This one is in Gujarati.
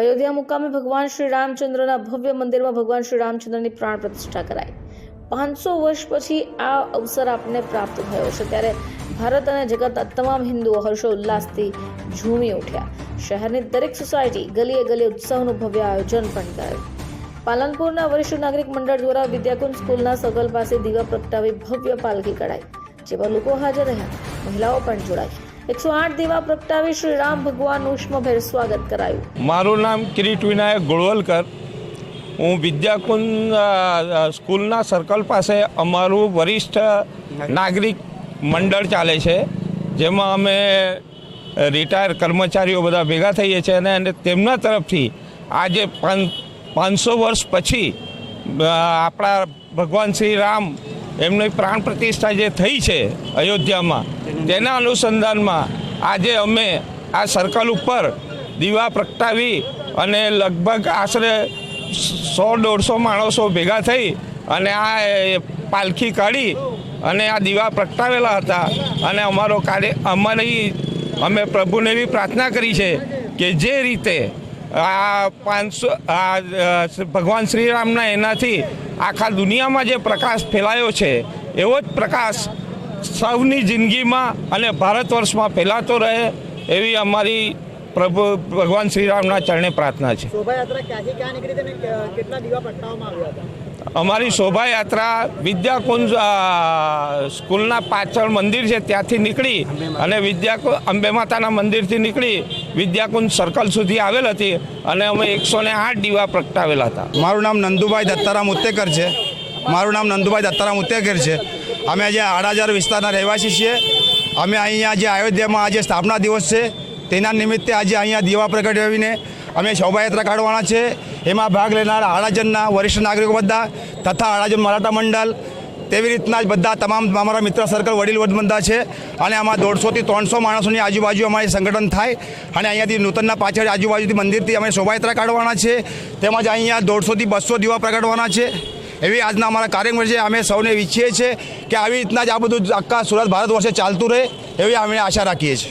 અયોધ્યા મુકામે ભગવાન શ્રી રામચંદ્રના ભવ્ય મંદિરમાં ભગવાન શ્રી રામચંદ્રની પ્રાણ પ્રતિષ્ઠા કરાઈ. પાંચસો વર્ષ પછી આ અવસર આપને પ્રાપ્ત થયો છે. ત્યારે ભારત અને જગતના તમામ હિન્દુઓ હર્ષોલ્લાસથી ઝૂમી ઉઠ્યા. શહેરની દરેક સોસાયટી ગલીએ ગલીએ ઉત્સવનું ભવ્ય આયોજન પણ કરાયું. પાલનપુરના વરિષ્ઠ નાગરિક મંડળ દ્વારા વિદ્યાકુંજ સ્કૂલના સગલ પાસે દીવા પ્રગટાવી ભવ્ય પાલખી કઢાઈ, જેમાં લોકો હાજર રહ્યા. મહિલાઓ પણ જોડાઈ એકસો આઠ દીવા પ્રગટાવી શ્રી રામ ભગવાનનું ઉષ્મભેર સ્વાગત કરાયું. મારું નામ કિરીટ વિનાયક ગોળવલકર. હું વિદ્યાકુંજ સ્કૂલના સર્કલ પાસે અમારું વરિષ્ઠ નાગરિક મંડળ ચાલે છે, જેમાં અમે રિટાયર કર્મચારીઓ બધા ભેગા થઈએ છીએ અને તેમના તરફથી આજે પાંચસો વર્ષ પછી આપણા ભગવાન શ્રી રામ એમની પ્રાણ પ્રતિષ્ઠા જે થઈ છે અયોધ્યામાં, તેના અનુસંધાનમાં આજે અમે આ સર્કલ ઉપર દીવા પ્રગટાવી અને લગભગ આશરે સો દોઢસો માણસો ભેગા થઈ અને આ પાલખી કાઢી અને આ દીવા પ્રગટાવેલા હતા. અને અમારો કાર્ય, અમારી, અમે પ્રભુને એવી પ્રાર્થના કરી છે કે જે રીતે આ પાંચસો આ ભગવાન શ્રીરામના એનાથી આખા દુનિયામાં જે પ્રકાશ ફેલાયો છે એવો જ પ્રકાશ સૌની જિંદગીમાં અને ભારત વર્ષમાં ફેલાતો રહે એવી અમારી પ્રભુ ભગવાન શ્રીરામના ચરણે પ્રાર્થના છે. અમારી શોભાયાત્રા વિદ્યાકુંજ સ્કૂલના પાછળ મંદિર છે ત્યાંથી નીકળી અને વિદ્યા અંબે માતાના મંદિરથી નીકળી વિદ્યાકુંજ સર્કલ સુધી આવેલ હતી અને અમે એકસો ને આઠ દીવા પ્રગટાવેલા હતા. મારું નામ નંદુભાઈ દત્તારામ ઉત્તેકર છે. મારું નામ નંદુભાઈ દત્તારામ ઉત્તેકર છે. અમે આજે આડાજાર વિસ્તારના રહેવાસી છીએ. અમે અહીંયા જે અયોધ્યામાં આજે સ્થાપના દિવસ છે. તેના નિમિત્તે આજે અહીંયા દીવા પ્રગટાવીને અમે શોભાયાત્રા કાઢવાના છે. એમાં ભાગ લેનાર આડાજનના વરિષ્ઠ નાગરિકો બધા તથા આડાજન મરાઠા મંડળ તેવી રીતના જ બધા તમામ અમારા મિત્ર સર્કલ વડીલ બધા છે. અને આમાં દોઢસોથી ત્રણસો માણસોની આજુબાજુ અમારી સંગઠન થાય. અને અહીંયાથી નૂતનના પાછળ આજુબાજુથી મંદિરથી અમે શોભાયાત્રા કાઢવાના છે. તેમજ અહીંયા દોઢસોથી બસો દીવા પ્રગટવાના છે. એવી આજના અમારા કાર્યક્રમ છે. અમે સૌને ઈચ્છીએ છીએ કે આવી રીતના જ આ બધું આખા સુરત ભારત વર્ષે ચાલતું રહે એવી અમે આશા રાખીએ છીએ.